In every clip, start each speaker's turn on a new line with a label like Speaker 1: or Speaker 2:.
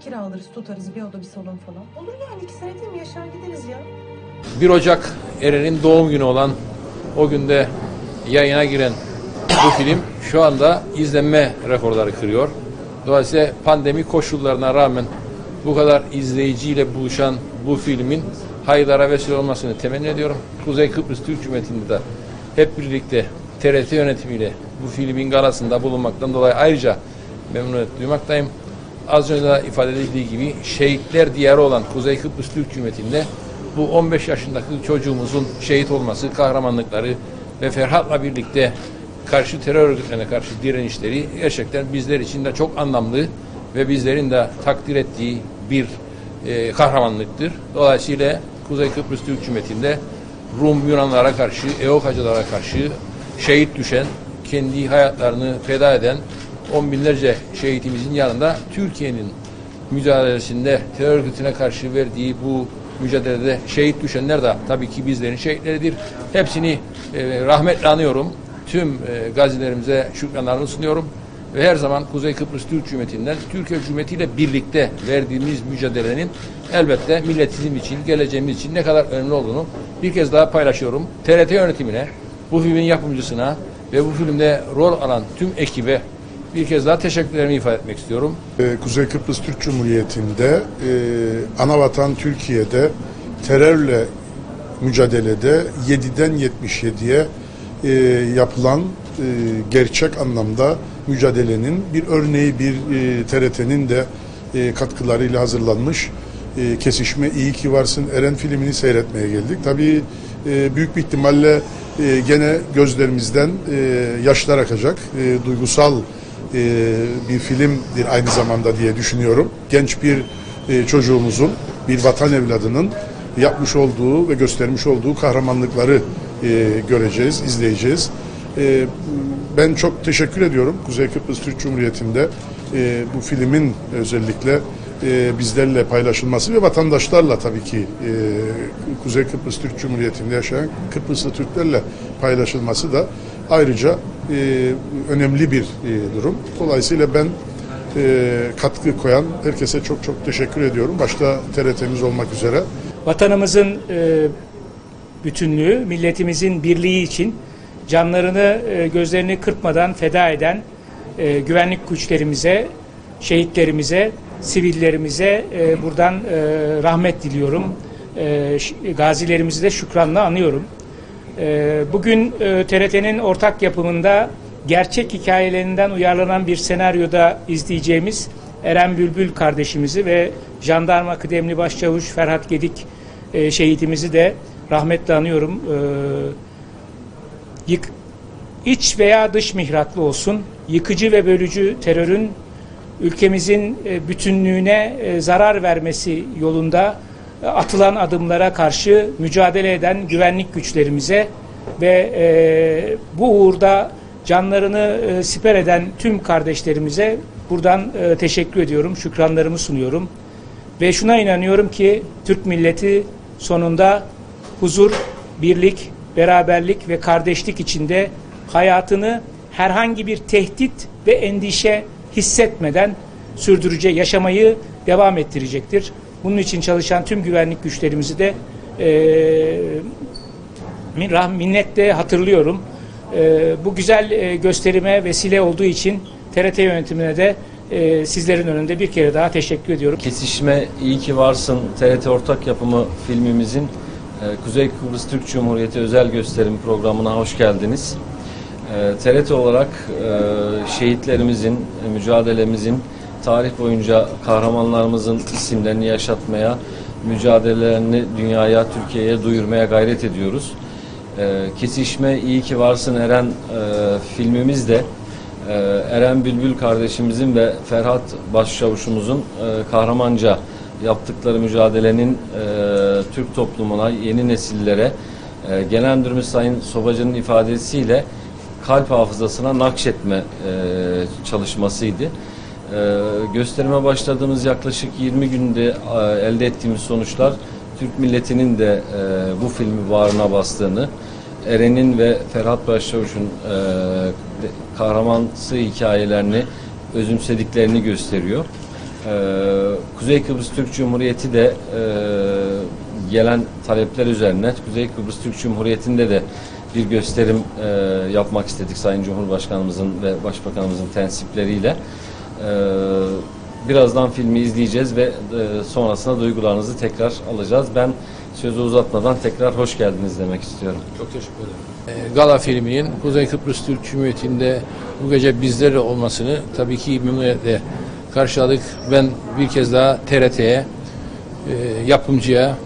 Speaker 1: kiralarız tutarız bir oda bir salon falan. Olur yani iki sene mi yaşar gideriz ya.
Speaker 2: 1 Ocak Eren'in doğum günü olan o günde yayına giren bu film şu anda izlenme rekorları kırıyor. Dolayısıyla pandemi koşullarına rağmen bu kadar izleyiciyle buluşan bu filmin hayırlara vesile olmasını temenni ediyorum. Kuzey Kıbrıs Türk Cumhuriyeti'nde de hep birlikte TRT yönetimiyle bu filmin galasında bulunmaktan dolayı ayrıca memnuniyet duymaktayım. Az önce de ifade edildiği gibi şehitler diyarı olan Kuzey Kıbrıs Türk Cumhuriyeti'nde bu 15 yaşındaki çocuğumuzun şehit olması, kahramanlıkları ve Ferhat'la birlikte karşı terör örgütlerine karşı direnişleri gerçekten bizler için de çok anlamlı ve bizlerin de takdir ettiği bir e, kahramanlıktır. Dolayısıyla Kuzey Kıbrıs Türk Cumhuriyeti'nde Rum Yunanlara karşı, Eokacılara karşı şehit düşen, kendi hayatlarını feda eden on binlerce şehitimizin yanında Türkiye'nin mücadelesinde terör örgütüne karşı verdiği bu mücadelede şehit düşenler de tabii ki bizlerin şehitleridir. Hepsini e, rahmetle anıyorum. Tüm e, gazilerimize şükranlarımı sunuyorum. Ve her zaman Kuzey Kıbrıs Türk Cumhuriyeti'nden Türkiye Cumhuriyeti ile birlikte verdiğimiz mücadelenin elbette milletizm için, geleceğimiz için ne kadar önemli olduğunu bir kez daha paylaşıyorum. TRT yönetimine, bu filmin yapımcısına ve bu filmde rol alan tüm ekibe bir kez daha teşekkürlerimi ifade etmek istiyorum.
Speaker 3: Ee, Kuzey Kıbrıs Türk Cumhuriyeti'nde e, anavatan Türkiye'de terörle mücadelede 7'den 77'ye e, yapılan e, gerçek anlamda mücadelenin bir örneği bir e, TRT'nin de e, katkılarıyla hazırlanmış kesişme İyi ki varsın Eren filmini seyretmeye geldik. Tabii büyük bir ihtimalle gene gözlerimizden yaşlar akacak. E, duygusal e, bir filmdir aynı zamanda diye düşünüyorum. Genç bir e, çocuğumuzun, bir vatan evladının yapmış olduğu ve göstermiş olduğu kahramanlıkları e, göreceğiz, izleyeceğiz. E, ben çok teşekkür ediyorum Kuzey Kıbrıs Türk Cumhuriyeti'nde e, bu filmin özellikle e, bizlerle paylaşılması ve vatandaşlarla tabii ki e, Kuzey Kıbrıs Türk Cumhuriyeti'nde yaşayan Kıbrıslı Türklerle paylaşılması da ayrıca e, önemli bir e, durum. Dolayısıyla ben e, katkı koyan herkese çok çok teşekkür ediyorum. Başta TRT'miz olmak üzere.
Speaker 4: vatanımızın e, bütünlüğü, milletimizin birliği için canlarını e, gözlerini kırpmadan feda eden e, güvenlik güçlerimize, şehitlerimize, sivillerimize e, buradan e, rahmet diliyorum. E, gazilerimizi de şükranla anıyorum. E, bugün e, TRT'nin ortak yapımında gerçek hikayelerinden uyarlanan bir senaryoda izleyeceğimiz Eren Bülbül kardeşimizi ve Jandarma Kıdemli Başçavuş Ferhat Gedik e, şehitimizi de rahmetle anıyorum. E, yık, iç veya dış mihraklı olsun, yıkıcı ve bölücü terörün ülkemizin e, bütünlüğüne zarar vermesi yolunda atılan adımlara karşı mücadele eden güvenlik güçlerimize ve e, bu uğurda canlarını e, siper eden tüm kardeşlerimize buradan e, teşekkür ediyorum, şükranlarımı sunuyorum. Ve şuna inanıyorum ki Türk milleti sonunda huzur, birlik, beraberlik ve kardeşlik içinde hayatını herhangi bir tehdit ve endişe hissetmeden sürdürecek, yaşamayı devam ettirecektir. Bunun için çalışan tüm güvenlik güçlerimizi de rah- minnetle hatırlıyorum. Eee, bu güzel eee, gösterime vesile olduğu için TRT yönetimine de eee, sizlerin önünde bir kere daha teşekkür ediyorum.
Speaker 5: Kesişme İyi ki Varsın TRT ortak yapımı filmimizin e, Kuzey Kıbrıs Türk Cumhuriyeti özel gösterim programına hoş geldiniz. E, TRT olarak e, şehitlerimizin, e, mücadelemizin tarih boyunca kahramanlarımızın isimlerini yaşatmaya, mücadelelerini dünyaya, Türkiye'ye duyurmaya gayret ediyoruz. Ee, Kesişme İyi Ki Varsın Eren e, filmimiz de e, Eren Bülbül kardeşimizin ve Ferhat Başçavuşumuzun e, kahramanca yaptıkları mücadelenin e, Türk toplumuna, yeni nesillere, e, Genel Müdürümüz Sayın Sobacı'nın ifadesiyle kalp hafızasına nakşetme e, çalışmasıydı. E, gösterime başladığımız yaklaşık 20 günde e, elde ettiğimiz sonuçlar Türk milletinin de e, bu filmi bağrına bastığını, Eren'in ve Ferhat Başçavuş'un e, kahramansı hikayelerini özümsediklerini gösteriyor. Kuzey Kıbrıs Türk Cumhuriyeti de gelen talepler üzerine Kuzey Kıbrıs Türk Cumhuriyeti'nde de bir gösterim yapmak istedik Sayın Cumhurbaşkanımızın ve Başbakanımızın tensipleriyle. E, birazdan filmi izleyeceğiz ve e, sonrasında duygularınızı tekrar alacağız. Ben sözü uzatmadan tekrar hoş geldiniz demek istiyorum.
Speaker 2: Çok teşekkür ederim. Ee, Gala filminin Kuzey Kıbrıs Türk Cumhuriyeti'nde bu gece bizlerle olmasını tabii ki memnuniyetle karşıladık. Ben bir kez daha TRT'ye, e, yapımcıya,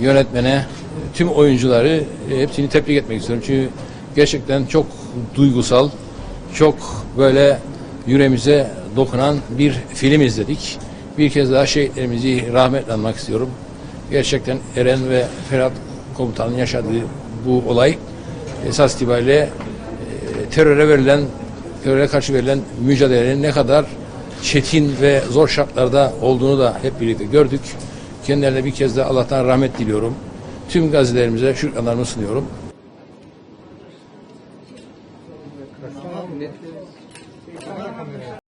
Speaker 2: yönetmene, tüm oyuncuları e, hepsini tebrik etmek istiyorum. Çünkü gerçekten çok duygusal, çok böyle yüreğimize dokunan bir film izledik. Bir kez daha şehitlerimizi rahmetle anmak istiyorum. Gerçekten Eren ve Ferhat komutanın yaşadığı bu olay esas itibariyle e, teröre verilen teröre karşı verilen mücadelenin ne kadar çetin ve zor şartlarda olduğunu da hep birlikte gördük. Kendilerine bir kez daha Allah'tan rahmet diliyorum. Tüm gazilerimize şükranlarımı sunuyorum.